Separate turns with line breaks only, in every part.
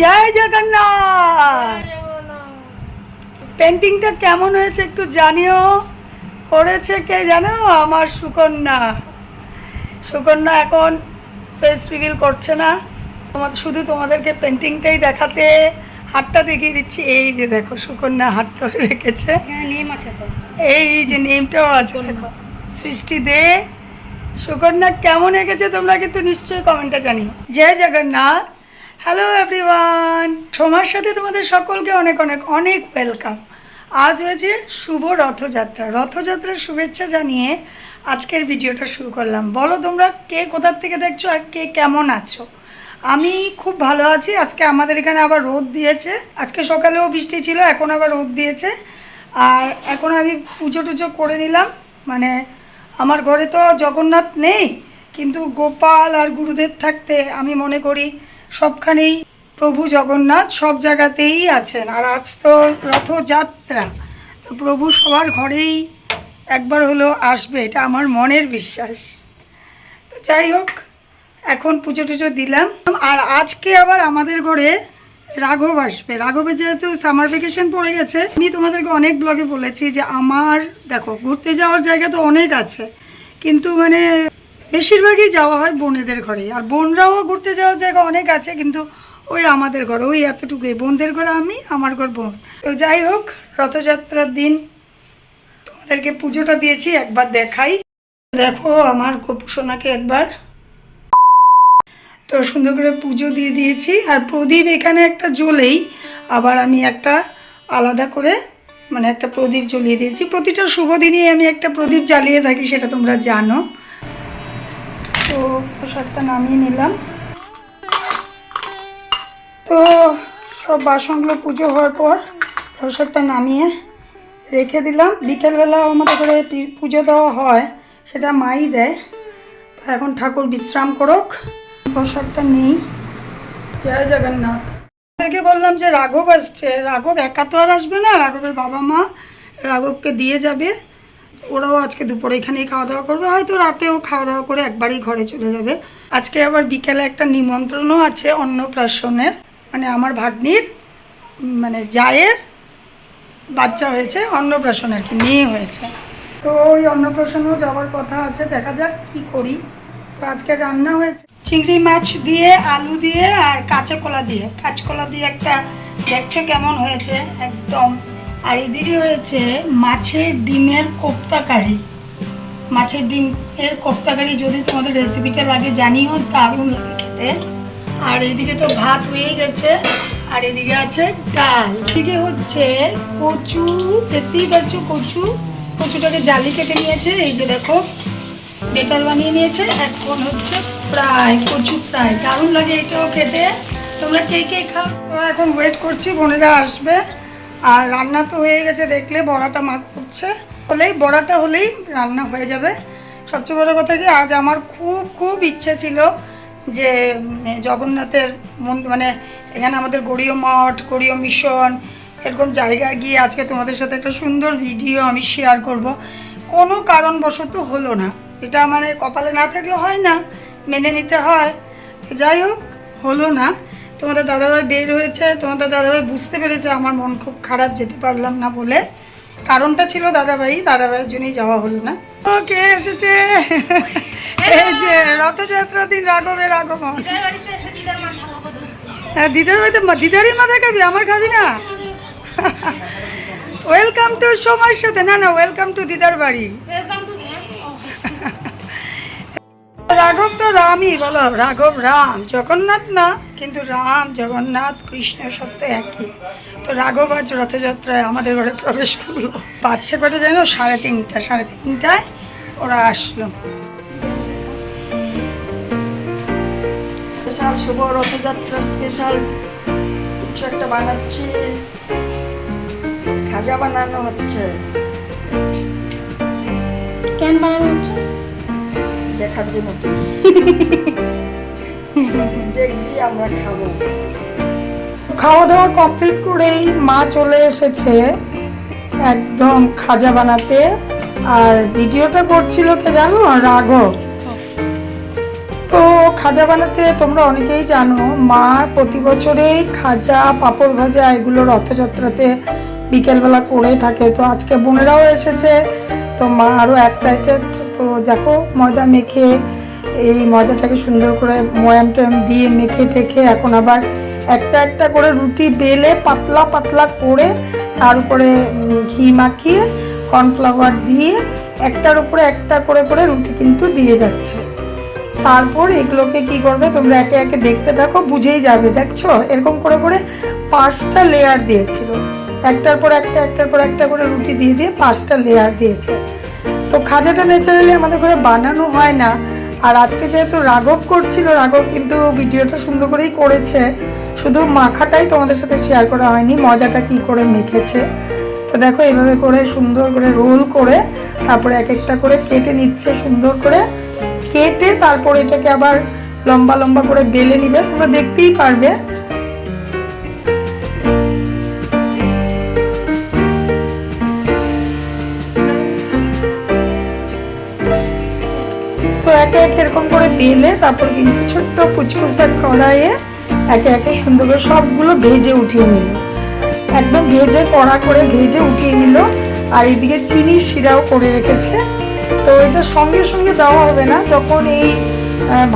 জয় জগন্নাথ! পেন্টিংটা কেমন হয়েছে একটু জানিও। করেছে কে জানো? আমার সুকন্যা। সুকন্যা এখন ফেস রিভিল করছে না। তোমাদের শুধু তোমাদেরকে পেন্টিংটাই দেখাতে হাতটা দেখিয়ে দিচ্ছি। এই যে দেখো সুকন্যা ধরে রেখেছে।
আছে
এই যে নেমটাও আছে। দেখো সৃষ্টি দে। সুকন্যা কেমন এঁকেছে তোমরা কিন্তু নিশ্চয়ই কমেন্টটা জানিও। জয় জগন্নাথ! হ্যালো এভরিওয়ান সময়ের সাথে তোমাদের সকলকে অনেক অনেক অনেক ওয়েলকাম আজ হয়েছে শুভ রথযাত্রা। রথযাত্রার শুভেচ্ছা জানিয়ে আজকের ভিডিওটা শুরু করলাম। বলো তোমরা, কে কোথার থেকে দেখছ আর কে কেমন আছো? আমি খুব ভালো আছি। আজকে আমাদের এখানে আবার রোদ দিয়েছে। আজকে সকালেও বৃষ্টি ছিল, এখন আবার রোদ দিয়েছে। আর এখন আমি পুজো টুজো করে নিলাম। মানে আমার ঘরে তো জগন্নাথ নেই, কিন্তু গোপাল আর গুরুদেব থাকতে আমি মনে করি সবখানেই প্রভু জগন্নাথ সব জায়গাতেই আছেন। আর আজ তো রথযাত্রা। তো প্রভু সবার ঘরেই একবার হলো আসবে, এটা আমার মনের বিশ্বাস। তো যাই হোক, এখন পুজো টুজো দিলাম। আর আজকে আবার আমাদের ঘরে রাঘব আসবে। রাঘবে যেহেতু সামার ভ্যাকেশন পড়ে গেছে, আমি তোমাদেরকে অনেক ব্লগে বলেছি যে আমার, দেখো, ঘুরতে যাওয়ার জায়গা তো অনেক আছে, কিন্তু মানে বেশিরভাগই যাওয়া হয় বোনেদের ঘরে আর বোনরাও ঘুরতে যাওয়ার জায়গা অনেক আছে, কিন্তু ওই আমাদের ঘরে, ওই এতটুকুই। বোনদের ঘরে আমি, আমার ঘর বোন। তো যাই হোক, রথযাত্রার দিন তোমাদেরকে পুজোটা দিয়েছি, একবার দেখাই। দেখো আমার গোপুসোনাকে একবার। তো সুন্দর করে পুজো দিয়ে দিয়েছি। আর প্রদীপ এখানে একটা জ্বলেই আবার আমি একটা আলাদা করে মানে একটা প্রদীপ জ্বলিয়ে দিয়েছি। প্রতিটা শুভ দিনই আমি একটা প্রদীপ জ্বালিয়ে থাকি, সেটা তোমরা জানো। তো প্রসাদটা নামিয়ে নিলাম। তো সব বাসনগুলো পুজো হওয়ার পর প্রসাদটা নামিয়ে রেখে দিলাম। বিকেলবেলা আমাদের পি- পুজো দেওয়া হয়, সেটা মাই দেয়। তো এখন ঠাকুর বিশ্রাম করুক। প্রসাদটা নেই। জয় জগন্নাথ। ওদেরকে বললাম যে রাঘব আসছে। রাঘব একা তো আর আসবে না। রাঘবের বাবা মা রাঘবকে দিয়ে যাবে। ওরাও আজকে দুপুরে এখানেই খাওয়া দাওয়া করবে। হয়তো রাতেও খাওয়া দাওয়া করে একবারই ঘরে চলে যাবে। আজকে আবার বিকেলে একটা নিমন্ত্রণও আছে অন্নপ্রাশনের। মানে আমার ভাগ্নির মানে জায়ের বাচ্চা হয়েছে অন্নপ্রাশন আর কি মেয়ে হয়েছে। তো ওই অন্নপ্রাশনেও যাওয়ার কথা আছে, দেখা যাক কি করি। তো আজকে রান্না হয়েছে চিংড়ি মাছ দিয়ে, আলু দিয়ে আর কাঁচা কলা দিয়ে। কাঁচকলা দিয়ে একটা, দেখছ কেমন হয়েছে? একদম আর এদিকে হয়েছে মাছের ডিমের কোপ্তা কারি মাছের ডিম এর কোপ্তা কারি যদি তোমাদের রেসিপিটা লাগে জানিও, দারুণ লাগে খেতে। আর এদিকে তো ভাত হয়ে গেছে, আর এদিকে আছে ডাল। এদিকে হচ্ছে কচু দেখতেই পাচ্ছ কচু। কচুটাকে জালি কেটে নিয়েছে, এই যে দেখো বেটার বানিয়ে নিয়েছে, এখন হচ্ছে প্রায় কচু প্রায় দারুণ লাগে এটাও খেতে। তোমরা কে কে খাও? এখন ওয়েট করছি, বোনেরা আসবে। আর রান্না তো হয়ে গেছে, দেখলে বড়াটা মা করছে। হলেই বড়াটা হলেই রান্না হয়ে যাবে। সবচেয়ে বড় কথা কি, আজ আমার খুব খুব ইচ্ছে ছিল যে জগন্নাথের মন্দির মানে এখানে আমাদের গড়ীয় মঠ, গড়ীয় মিশন, এরকম জায়গায় গিয়ে আজকে তোমাদের সাথে একটা সুন্দর ভিডিও আমি শেয়ার করব। কোনো কারণবশত হলো না। এটা মানে কপালে না থাকলে হয় না, মেনে নিতে হয়। যাই হোক, হলো না। তোমাদের দাদাভাই বের হয়েছে তোমাদের দাদাভাই বুঝতে পেরেছে আমার মন খুব খারাপ যেতে পারলাম না বলে। কারণটা ছিল দাদাভাই দাদাভাইয়ের জন্যই যাওয়া হলো না। ওকে এসেছে? এই যে রথযাত্রা দিন রাঘবের আগমন। হ্যাঁ দিদার বাড়িতে দিদারই মাথায় খাবি আমার খাবি না? ওয়েলকাম টু সময়ের সাথে। না না ওয়েলকাম টু দিদার বাড়ি। রাঘব তো রামই, বলো। রাঘব রাম, জগন্নাথ না? কিন্তু রাম, জগন্নাথ, কৃষ্ণ সব তো একই। তো রাঘব আজ রথযাত্রায় আমাদের ঘরে প্রবেশ করল। বাচ্চা কটা যেন সাড়ে তিনটা সাড়ে তিনটায় ওরা আসলো। স্পেশাল শুভ রথযাত্রা, স্পেশাল কিছু একটা বানাচ্ছি। খাজা বানানো হচ্ছে।
কেন বানানো হচ্ছে?
দেখার জন্য দেখবি আমরা খাব। খাওয়া দাওয়া কমপ্লিট করেই মা চলে এসেছে একদম খাজা বানাতে। আর ভিডিওটা করছিল কে জানো? রাঘব। তো খাজা বানাতে তোমরা অনেকেই জানো মা প্রতি বছরেই খাজা পাঁপড় ভাজা এগুলো রথযাত্রাতে বিকেলবেলা করে থাকে। তো আজকে বোনেরাও এসেছে তো মা আরও এক্সাইটেড তো দেখো, ময়দা মেখে, এই ময়দাটাকে সুন্দর করে ময়াম টয়াম দিয়ে মেখে টেখে এখন আবার একটা একটা করে রুটি বেলে পাতলা পাতলা করে তার উপরে ঘি মাখিয়ে কর্নফ্লাওয়ার দিয়ে একটার উপরে একটা করে করে রুটি কিন্তু দিয়ে যাচ্ছে। তারপর এগুলোকে কি করবে, তোমরা একে একে দেখতে থাকো, বুঝেই যাবে, দেখছ? এরকম করে করে পাঁচটা লেয়ার দিয়েছিল। একটার পর একটা, একটার পর একটা করে রুটি দিয়ে দিয়ে পাঁচটা লেয়ার দিয়েছে। তো খাজাটা ন্যাচারালি আমাদের ঘরে বানানো হয় না। আর আজকে যেহেতু রাঘব করছিল, রাঘব কিন্তু ভিডিওটা সুন্দর করেই করেছে। শুধু মাখাটাই তোমাদের সাথে শেয়ার করা হয়নি, ময়দাটা কি করে মেখেছে। তো দেখো এইভাবে করে সুন্দর করে রোল করে তারপরে এক একটা করে কেটে নিচ্ছে সুন্দর করে। কেটে তারপর এটাকে আবার লম্বা লম্বা করে বেলে নিবে, তোমরা দেখতেই পারবে। একে এরকম করে বেলে, তারপর কিন্তু ছোট্ট কুচকুচা কড়াইয়ে একে একে সুন্দর করে সবগুলো ভেজে উঠিয়ে নিল। একদম ভেজে কড়া করে ভেজে উঠিয়ে নিল। আর এদিকে চিনি শিরাও করে রেখেছে। তো এটা সঙ্গে সঙ্গে দেওয়া হবে না, যখন এই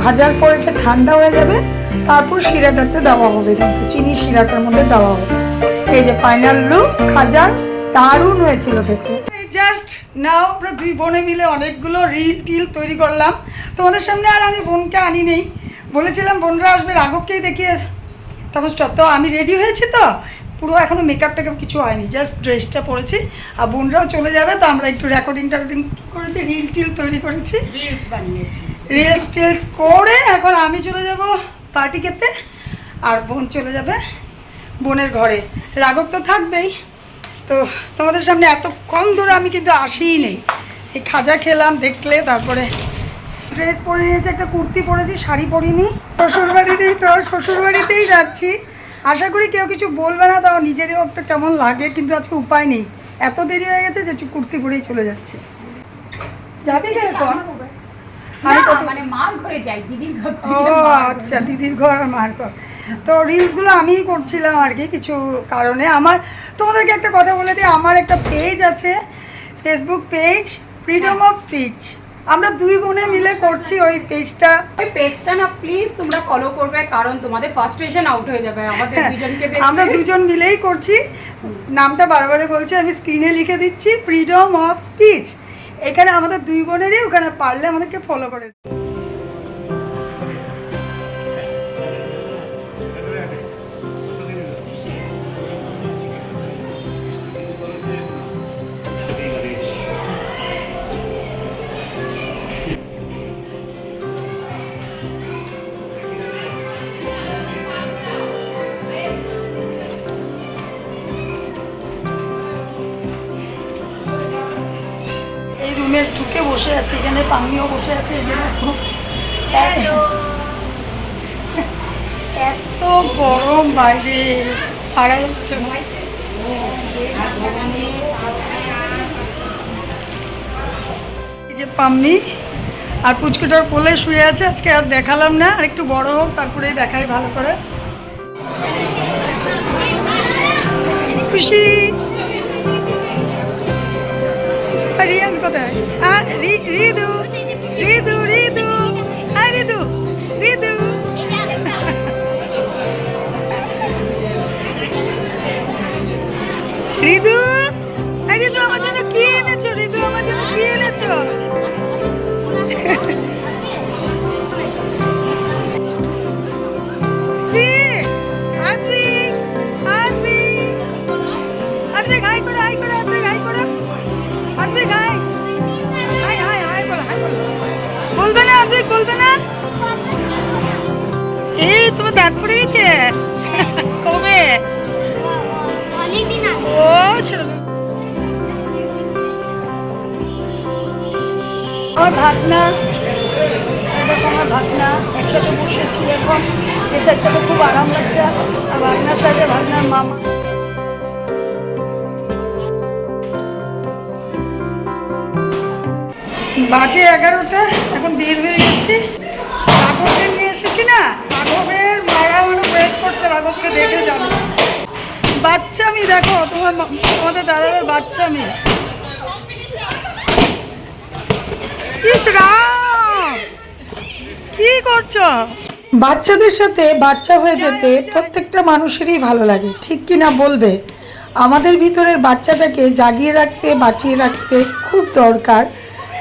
ভাজার পর এটা ঠান্ডা হয়ে যাবে, তারপর শিরাটাতে দেওয়া হবে কিন্তু চিনি শিরাটার মধ্যে দেওয়া হবে। এই যে ফাইনাল লুক খাজার দারুণ হয়েছিল খেতে। জাস্ট নাও আমরা দুই বোনে মিলে অনেকগুলো রিল টিল তৈরি করলাম। তোমাদের সামনে আর আমি বোনকে আনি নেই। বলেছিলাম বোনরা আসবে রাঘবকেই দেখিয়ে তখন তো আমি রেডি হয়েছি তো। পুরো এখনও মেকআপ টেকআপ কিছু হয়নি জাস্ট ড্রেসটা পরেছি। আর বোনরাও চলে যাবে তো আমরা একটু রেকর্ডিং টেকর্ডিং করেছি রিল টিল তৈরি করেছি।
রিলস বানিয়েছি।
রিলস টিলস করে এখন আমি চলে যাব পার্টি খেতে আর বোন চলে যাবে বোনের ঘরে। রাঘব তো থাকবেই। তো তোমাদের সামনে এতক্ষণ ধরে আমি কিন্তু আসিই নেই। এই খাজা খেলাম দেখলে তারপরে ড্রেস পরে নিয়েছি একটা কুর্তি পরেছি শাড়ি পরিনি। শ্বশুরবাড়িতেই তো শ্বশুরবাড়িতেই যাচ্ছি। আশা করি কেউ কিছু বলবে না তাও নিজেরও একটা কেমন লাগে কিন্তু আজকে উপায় নেই। এত দেরি হয়ে গেছে যে কুর্তি পরেই চলে যাচ্ছে। যাবি কত
মানে মার ঘরে যাই দিদির ঘর
ও আচ্ছা দিদির ঘর আর মার ঘর। তো রিলসগুলো আমিই করছিলাম আর কি কিছু কারণে। আমার তোমাদেরকে একটা কথা বলে দিই আমার একটা পেজ আছে Facebook page freedom of speech আমরা দুই বোনে মিলে করছি ওই পেজটা
ওই পেজটা না প্লিজ তোমরা ফলো করবে কারণ তোমাদের ফার্স্ট্রেশন আউট হয়ে যাবে। আমাদের দুজনকে দেখে
আমরা দুজন মিলেই করছি। নামটা বারবারে বলছি আমি স্ক্রিনে লিখে দিচ্ছি ফ্রিডম অফ স্পিচ এখানে আমাদের দুই বোনেরই ওখানে পারলে আমাদেরকে ফলো করে। বসে আছে এখানে পামিও বসে আছে এই এত গরম বাইরে পারা যাচ্ছে। এই যে পাম্মি আর পুচকুটার কোলে শুয়ে আছে আজকে আর দেখালাম না আর একটু বড় হোক তারপরেই দেখাই ভালো করে। খুশি? রিয়ান কোথায়? Ah, lido lido. আমার ভাগনা তো আমার ভাগনা, একসাথে বসেছি এখন। এই সাইডটাতে খুব আরাম লাগছে। আর ভাগনার সাইডে ভাগনার মামা। বাজে এগারোটা, এখন বের হয়ে গেছি। কাপড়কে নিয়ে এসেছি না? রাঘবের মারা মানে ওয়েট করছে, রাঘবকে দেখে যাবে। বাচ্চা আমি দেখো, তোমার তোমাদের দাদাদের বাচ্চা আমি। ইস কি করছ? বাচ্চাদের সাথে বাচ্চা হয়ে যেতে প্রত্যেকটা মানুষেরই ভালো লাগে ঠিক কি না বলবে? আমাদের ভিতরের বাচ্চাটাকে জাগিয়ে রাখতে বাঁচিয়ে রাখতে খুব দরকার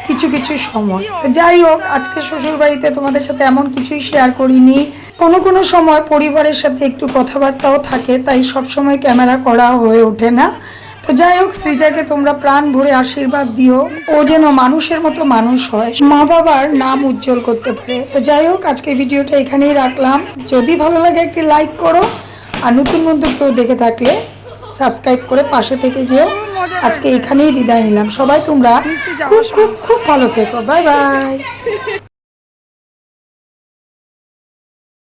কিছু কিছু সময়। তো যাই হোক আজকে শ্বশুর বাড়িতে তোমাদের সাথে এমন কিছুই শেয়ার করিনি। কোনো কোনো সময় পরিবারের সাথে একটু কথাবার্তাও থাকে তাই সব সময় ক্যামেরা করা হয়ে ওঠে না। তো যাই হোক সৃজাকে তোমরা প্রাণ ভরে আশীর্বাদ দিও। ও যেন মানুষের মতো মানুষ হয়। মা বাবার নাম উজ্জ্বল করতে পারে। তো যাই হোক আজকে ভিডিওটা এখানেই রাখলাম। যদি ভালো লাগে একটি লাইক করো। আর নতুন বন্ধু কেউ দেখে থাকলে সাবস্ক্রাইব করে পাশে থেকে যেও। আজকে এখানেই বিদায় নিলাম। সবাই তোমরা খুব খুব খুব ভালো থেকো। Bye bye